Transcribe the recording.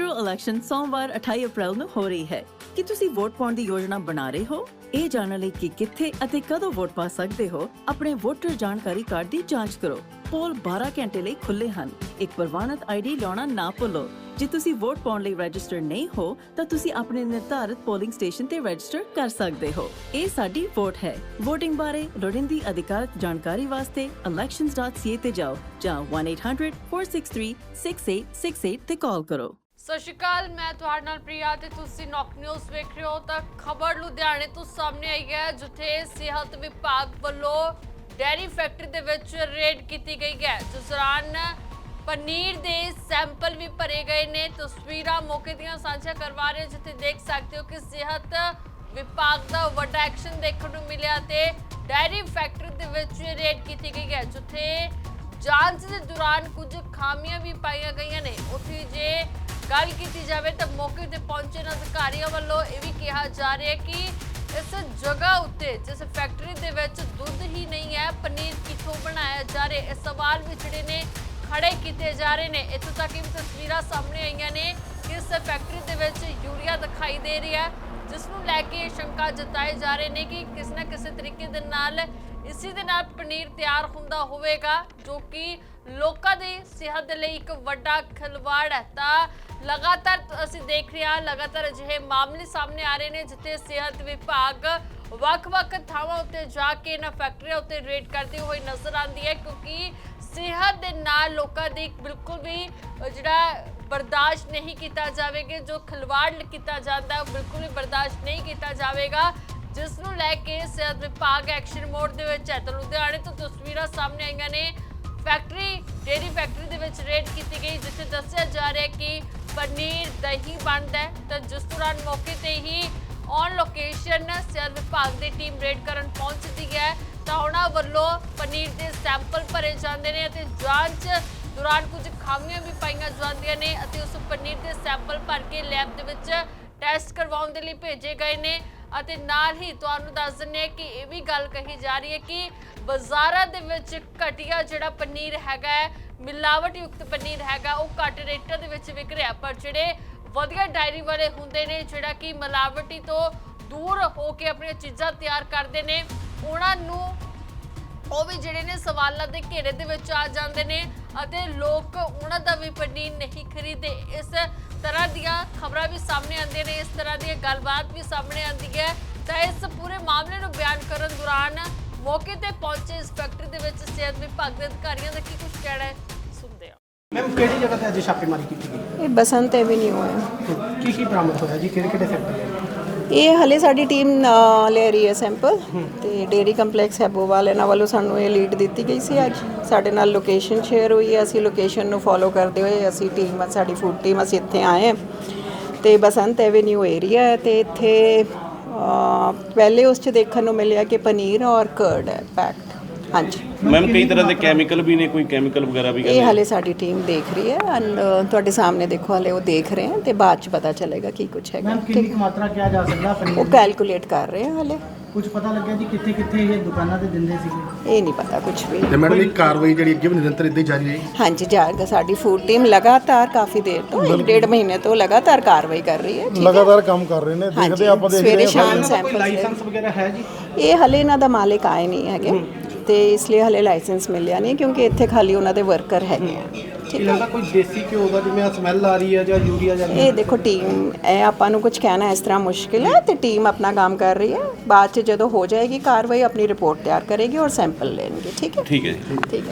Election ਸੋਮਵਾਰ 28 ਅਪ੍ਰੈਲ ਨੂੰ ਹੋ ਰਹੀ ਹੈ। ਕੀ ਤੁਸੀਂ ਵੋਟ ਪਾਉਣ ਦੀ ਯੋਜਨਾ ਬਣਾ ਰਹੇ ਹੋ? ਇਹ ਜਾਣਨ ਲਈ ਕਿ ਕਿੱਥੇ ਅਤੇ ਕਦੋਂ ਵੋਟ ਪਾ ਸਕਦੇ ਹੋ, ਆਪਣੇ ਵੋਟਰ ਜਾਣਕਾਰੀ ਕਾਰਡ ਦੀ ਜਾਂਚ ਕਰੋ। ਪੋਲ 12 ਘੰਟੇ ਲਈ ਖੁੱਲੇ ਹਨ। ਇੱਕ ਪ੍ਰਵਾਨਿਤ ਆਈਡੀ ਲਾਉਣਾ ਨਾ ਭੁੱਲੋ। ਜੇ ਤੁਸੀਂ ਵੋਟ ਪਾਉਣ ਲਈ ਰਜਿਸਟਰ ਨਹੀਂ ਹੋ, ਤਾਂ ਤੁਸੀਂ ਆਪਣੇ ਨਿਰਧਾਰਿਤ ਪੋਲਿੰਗ ਸਟੇਸ਼ਨ ਤੇ ਰਜਿਸਟਰ ਕਰ ਸਕਦੇ ਹੋ। ਇਹ ਸਾਡੀ ਵੋਟ ਹੈ। VOTING ਬਾਰੇ ਲੋੜੀਂਦੀ ਅਧਿਕਾਰਤ ਜਾਣਕਾਰੀ ਵਾਸਤੇ elections.ca ਤੇ ਜਾਓ ਜਾਂ 1-800-463-6868 ਤੇ ਕਾਲ ਕਰੋ। ਸਤਿ ਸ਼੍ਰੀ ਅਕਾਲ, ਮੈਂ ਤੁਹਾਡੇ ਨਾਲ ਪ੍ਰਿਆ ਤੇ ਤੁਸੀਂ ਨੌਕ ਨਿਊਜ਼ ਵੇਖ ਰਹੇ ਹੋ ਤਾਂ ਖਬਰ ਲੁਧਿਆਣੇ ਤੋਂ ਸਾਹਮਣੇ ਆਈ ਹੈ, ਜਿੱਥੇ ਸਿਹਤ ਵਿਭਾਗ ਵੱਲੋਂ ਡੈਰੀ ਫੈਕਟਰੀ ਦੇ ਵਿੱਚ ਰੇਡ ਕੀਤੀ ਗਈ ਹੈ। ਜਿਸ ਦੌਰਾਨ ਪਨੀਰ ਦੇ ਸੈਂਪਲ ਵੀ ਭਰੇ ਗਏ ਨੇ। ਤਸਵੀਰਾਂ ਮੌਕੇ ਦੀਆਂ ਸਾਂਝਾ ਕਰਵਾ ਰਹੇ ਜਿੱਥੇ ਦੇਖ ਸਕਦੇ ਹੋ ਕਿ ਸਿਹਤ ਵਿਭਾਗ ਦਾ ਵੱਡਾ ਐਕਸ਼ਨ ਦੇਖਣ ਨੂੰ ਮਿਲਿਆ ਤੇ ਡੈਰੀ ਫੈਕਟਰੀ ਦੇ ਵਿੱਚ ਰੇਡ ਕੀਤੀ ਗਈ ਹੈ, ਜਿੱਥੇ ਜਾਂਚ ਦੇ ਦੌਰਾਨ ਕੁਝ ਖਾਮੀਆਂ ਵੀ ਪਾਈਆਂ ਗਈਆਂ ਨੇ। ਉੱਥੇ ਜੇ ਗੱਲ ਕੀਤੀ ਜਾਵੇ ਤਾਂ ਮੌਕੇ ਤੇ ਪਹੁੰਚੇ ਅਧਿਕਾਰੀਆਂ ਵੱਲੋਂ ਇਹ ਵੀ ਕਿਹਾ ਜਾ ਰਿਹਾ ਹੈ ਕਿ ਇਸ ਜਗ੍ਹਾ ਉੱਤੇ, ਜਿਸ ਫੈਕਟਰੀ ਦੇ ਵਿੱਚ ਦੁੱਧ ਹੀ ਨਹੀਂ ਹੈ, ਪਨੀਰ ਕਿੱਥੋਂ ਬਣਾਇਆ ਜਾ ਰਿਹਾ, ਇਹ ਸਵਾਲ ਵੀ ਜਿਹੜੇ ਨੇ ਖੜੇ ਕੀਤੇ ਜਾ ਰਹੇ ਨੇ। ਇੱਥੋਂ ਤੱਕ ਕਿ ਤਸਵੀਰਾਂ ਸਾਹਮਣੇ ਆਈਆਂ ਨੇ ਕਿ ਇਸ ਫੈਕਟਰੀ ਦੇ ਵਿੱਚ ਯੂਰੀਆ ਦਿਖਾਈ ਦੇ ਰਿਹਾ, ਜਿਸ ਨੂੰ ਲੈ ਕੇ ਸ਼ੰਕਾ ਜਤਾਏ ਜਾ ਰਹੇ ਨੇ ਕਿ ਕਿਸ ਨਾ ਕਿਸੇ ਤਰੀਕੇ ਦੇ ਨਾਲ ਇਸੇ ਦੇ ਨਾਲ ਪਨੀਰ ਤਿਆਰ ਹੁੰਦਾ ਹੋਵੇਗਾ, ਜੋ ਕਿ ਲੋਕਾਂ ਦੀ ਸਿਹਤ ਦੇ ਲਈ ਇੱਕ ਵੱਡਾ ਖਿਲਵਾੜ ਹੈ। ਤਾਂ ਲਗਾਤਾਰ ਅਸੀਂ ਦੇਖ ਰਹੇ ਹਾਂ, ਲਗਾਤਾਰ ਅਜਿਹੇ ਮਾਮਲੇ ਸਾਹਮਣੇ ਆ ਰਹੇ ਨੇ, ਜਿੱਥੇ ਸਿਹਤ ਵਿਭਾਗ ਵੱਖ-ਵੱਖ ਥਾਵਾਂ ਉੱਤੇ ਜਾ ਕੇ ਇਹਨਾਂ ਫੈਕਟਰੀਆਂ ਉੱਤੇ ਰੇਡ ਕਰਦੀ ਹੋਈ ਨਜ਼ਰ ਆਉਂਦੀ ਹੈ, ਕਿਉਂਕਿ ਸਿਹਤ ਦੇ ਨਾਲ ਲੋਕਾਂ ਦੀ ਬਿਲਕੁਲ ਵੀ ਜਿਹੜਾ ਬਰਦਾਸ਼ਤ ਨਹੀਂ ਕੀਤਾ ਜਾਵੇਗਾ, ਜੋ ਖਿਲਵਾੜ ਕੀਤਾ ਜਾਂਦਾ, ਉਹ ਬਿਲਕੁਲ ਵੀ ਬਰਦਾਸ਼ਤ ਨਹੀਂ ਕੀਤਾ ਜਾਵੇਗਾ। ਜਿਸ ਨੂੰ ਲੈ ਕੇ ਸਿਹਤ ਵਿਭਾਗ ਐਕਸ਼ਨ ਮੋਡ ਦੇ ਵਿੱਚ ਹੈ ਤਾਂ ਲੁਧਿਆਣੇ ਤੋਂ ਤਸਵੀਰਾਂ ਸਾਹਮਣੇ ਆਈਆਂ ਨੇ। ਫੈਕਟਰੀ ਡੇਰੀ ਫੈਕਟਰੀ ਦੇ ਵਿੱਚ ਰੇਡ ਕੀਤੀ ਗਈ, ਜਿੱਥੇ ਦੱਸਿਆ ਜਾ ਰਿਹਾ ਕਿ ਪਨੀਰ ਦਹੀਂ ਬਣਦਾ ਹੈ। ਤਾਂ ਜਿਸ ਦੌਰਾਨ ਮੌਕੇ ਤੇ ਹੀ ਔਨ ਲੋਕੇਸ਼ਨ ਸਿਹਤ ਵਿਭਾਗ ਦੀ ਟੀਮ ਰੇਡ ਕਰਨ ਪਹੁੰਚਦੀ ਹੈ। ਤਾਂ ਉਹਨਾਂ ਵੱਲੋਂ ਪਨੀਰ ਦੇ ਸੈਂਪਲ ਭਰੇ ਜਾਂਦੇ ਨੇ ਅਤੇ ਜਾਂਚ ਦੌਰਾਨ ਕੁਝ ਖਾਮੀਆਂ ਵੀ ਪਾਈਆਂ ਜਾਂਦੀਆਂ ਨੇ ਅਤੇ ਉਸ ਪਨੀਰ ਦੇ ਸੈਂਪਲ ਭਰ ਕੇ ਲੈਬ ਦੇ ਵਿੱਚ ਟੈਸਟ ਕਰਵਾਉਣ ਦੇ ਲਈ ਭੇਜੇ ਗਏ ਨੇ। ਅਤੇ ਨਾਲ ਹੀ ਤੁਹਾਨੂੰ ਦੱਸ ਦਿੰਦੇ ਹਾਂ ਕਿ ਇਹ ਵੀ ਗੱਲ ਕਹੀ ਜਾ ਰਹੀ ਹੈ ਕਿ ਬਾਜ਼ਾਰਾਂ ਦੇ ਵਿੱਚ ਘਟੀਆ ਜਿਹੜਾ ਪਨੀਰ ਹੈਗਾ ਹੈ, ਮਿਲਾਵਟ ਯੁਕਤ ਪਨੀਰ ਹੈਗਾ, ਉਹ ਘੱਟ ਰੇਟਾਂ ਦੇ ਵਿੱਚ ਵਿਕ ਰਿਹਾ ਪਰ ਜਿਹੜੇ ਵਧੀਆ ਡਾਇਰੀ ਵਾਲੇ ਹੁੰਦੇ ਨੇ, ਜਿਹੜਾ ਕਿ ਮਿਲਾਵਟੀ ਤੋਂ ਦੂਰ ਹੋ ਕੇ ਆਪਣੀਆਂ ਚੀਜ਼ਾਂ ਤਿਆਰ ਕਰਦੇ ਨੇ, ਉਹਨਾਂ ਨੂੰ ਉਹ ਵੀ ਜਿਹੜੇ ਨੇ ਸਵਾਲਾਂ ਦੇ ਘੇਰੇ ਦੇ ਵਿੱਚ ਆ ਜਾਂਦੇ ਨੇ ਅਤੇ ਲੋਕ ਉਹਨਾਂ ਦਾ ਵੀ ਪਨੀਰ ਨਹੀਂ ਖਰੀਦੇ ਇਸ ਤਰ੍ਹਾਂ ਦੀਆਂ ਖਬਰਾਂ ਵੀ ਸਾਹਮਣੇ ਆਉਂਦੀਆਂ ਨੇ ਇਸ ਤਰ੍ਹਾਂ ਦੀਆਂ ਗੱਲਬਾਤ ਵੀ ਸਾਹਮਣੇ ਆਉਂਦੀ ਹੈ। ਤਾਂ ਇਸ ਪੂਰੇ ਮਾਮਲੇ ਨੂੰ ਬਿਆਨ ਕਰਨ ਦੌਰਾਨ ਮੌਕੇ ਤੇ ਪਹੁੰਚੇ ਇੰਸਪੈਕਟਰ ਦੇ ਵਿੱਚ ਸਿਹਤ ਵਿਭਾਗ ਦੇ ਅਧਿਕਾਰੀਆਂ ਦਾ ਕੀ ਕੁਝ ਕਹਿਣਾ ਹੈ ਸੁਣਦੇ ਹਾਂ। ਮੈਮ ਕਿਹੜੀ ਜਗ੍ਹਾ ਤੇ ਅੱਜ ਛਾਪੇਮਾਰੀ ਕੀਤੀ ਗਈ? ਇਹ ਬਸੰਤ ਐਵੀਨਿਊ ਹੈ। ਕੀ ਕੀ ਬਰਾਮਦ ਹੋਇਆ ਜੀ? ਕਿਹੜੇ ਕਿਹੜੇ ਸੈਕਟਰ ਹੈ ਇਹ ਹਲੇ ਸਾਡੀ ਟੀਮ ਲੈ ਰਹੀ ਹੈ ਸੈਂਪਲ ਤੇ ਡੇਰੀ ਕੰਪਲੈਕਸ ਹੈਬੋਵਾਲ ਇਹਨਾਂ ਵੱਲੋਂ ਸਾਨੂੰ ਇਹ ਲੀਡ ਦਿੱਤੀ ਗਈ ਸੀ ਅੱਜ। ਸਾਡੇ ਨਾਲ ਲੋਕੇਸ਼ਨ ਸ਼ੇਅਰ ਹੋਈ ਹੈ ਅਸੀਂ ਲੋਕੇਸ਼ਨ ਨੂੰ ਫੋਲੋ ਕਰਦੇ ਹੋਏ ਅਸੀਂ ਟੀਮ ਸਾਡੀ ਫੂਡ ਟੀਮ ਅਸੀਂ ਇੱਥੇ ਆਏ ਹਾਂ। ਤੇ ਬਸੰਤ ਐਵੀਨਿਊ ਏਰੀਆ ਹੈ ਤੇ ਇੱਥੇ ਪਹਿਲੇ ਉਸ 'ਚ ਦੇਖਣ ਨੂੰ ਮਿਲਿਆ ਕਿ ਪਨੀਰ ਔਰ ਕਰਡ ਹੈ ਪੈਕਡ ਹਾਂਜੀ। ਮੈਮ ਕਈ ਤਰ੍ਹਾਂ ਦੇ ਕੈਮੀਕਲ ਵੀ ਨੇ ਕੋਈ ਕੈਮੀਕਲ ਵਗੈਰਾ ਵੀ ਇਹ ਹਲੇ ਸਾਡੀ ਟੀਮ ਦੇਖ ਰਹੀ ਹੈ ਐਂਡ ਤੁਹਾਡੇ ਸਾਹਮਣੇ ਦੇਖੋ ਹਲੇ ਉਹ ਦੇਖ ਰਹੇ ਹਨ ਤੇ ਬਾਅਦ 'ਚ ਪਤਾ ਚੱਲੇਗਾ ਕੀ ਕੁਝ ਹੈਗਾ। ਮੈਮ ਕਿੰਨੀ ਕੁ ਮਾਤਰਾ ਕਿਹਾ ਜਾ ਸਕਦਾ ਉਹ ਪਨੀਰ ਦੀ? ਕੈਲਕੂਲੇਟ ਕਰ ਰਹੇ ਹਾਂ ਹਲੇ। ਕੁਝ ਪਤਾ ਲੱਗਿਆ ਜੀ ਕਿੱਥੇ ਕਿੱਥੇ ਇਹ ਦੁਕਾਨਾਂ ਤੇ ਦਿੰਦੇ ਸੀਗੇ? ਇਹ ਨਹੀਂ ਪਤਾ ਕੁਝ ਵੀ। ਤੇ ਮੈਡਮ ਇਹ ਕਾਰਵਾਈ ਜਿਹੜੀ ਅੱਗੇ ਵੀ ਨਿਰੰਤਰ ਇਦਾਂ ਹੀ ਜਾਰੀ ਰਹੇਗੀ? ਹਾਂਜੀ ਜਾਏਗਾ ਸਾਡੀ ਫੂਡ ਟੀਮ ਲਗਾਤਾਰ ਕਾਫੀ ਦੇਰ ਤੋਂ ਇੱਕ ਡੇਢ ਮਹੀਨੇ ਤੋਂ ਲਗਾਤਾਰ ਕਾਰਵਾਈ ਕਰ ਰਹੀ ਹੈ ਠੀਕ ਹੈ? ਲਗਾਤਾਰ ਕੰਮ ਕਰ ਰਹੇ ਨੇ ਹਾਂਜੀ ਦੇਖਦੇ ਆਪਾਂ ਦੇਖ ਸਵੇਰੇ ਰਹੇ ਹਾਂ। ਸ਼ਾਮ ਕੋਈ ਸੈਂਪਲ ਲਾਇਸੈਂਸ ਵਗੈਰਾ ਹੈ ਜੀ? ਇਹ ਹਲੇ ਇਹਨਾਂ ਦਾ ਮਾਲਿਕ ਆਏ ਨਹੀਂ ਹੈਗੇ। ਤੇ ਇਸ ਲਈ ਹਲੇ ਲਾਇਸੈਂਸ ਮਿਲਿਆ ਨਹੀਂ ਕਿਉਂਕਿ ਇੱਥੇ ਖਾਲੀ ਉਹਨਾਂ ਦੇ ਵਰਕਰ ਹੈਗੇ ਆ। ਠੀਕ ਹੈ। ਲੱਗਦਾ ਕੋਈ ਦੇਸੀ ਘਿਓ ਦਾ ਜਿਵੇਂ ਸਮੈਲ ਆ ਰਹੀ ਹੈ ਜਾਂ ਯੂਰੀਆ ਜਾਂ ਇਹ ਦੇਖੋ ਟੀਮ ਇਹ ਆਪਾਂ ਨੂੰ ਕੁਝ ਕਹਿਣਾ ਇਸ ਤਰ੍ਹਾਂ ਮੁਸ਼ਕਿਲ ਹੈ ਤੇ ਟੀਮ ਆਪਣਾ ਕੰਮ ਕਰ ਰਹੀ ਹੈ। ਬਾਅਦ ਚ ਜਦੋਂ ਹੋ ਜਾਏਗੀ ਕਾਰਵਾਈ ਆਪਣੀ ਰਿਪੋਰਟ ਤਿਆਰ ਕਰੇਗੀ ਔਰ ਸੈਂਪਲ ਲੈਣਗੇ ਠੀਕ ਹੈ? ਠੀਕ ਹੈ ਜੀ। ਠੀਕ ਹੈ।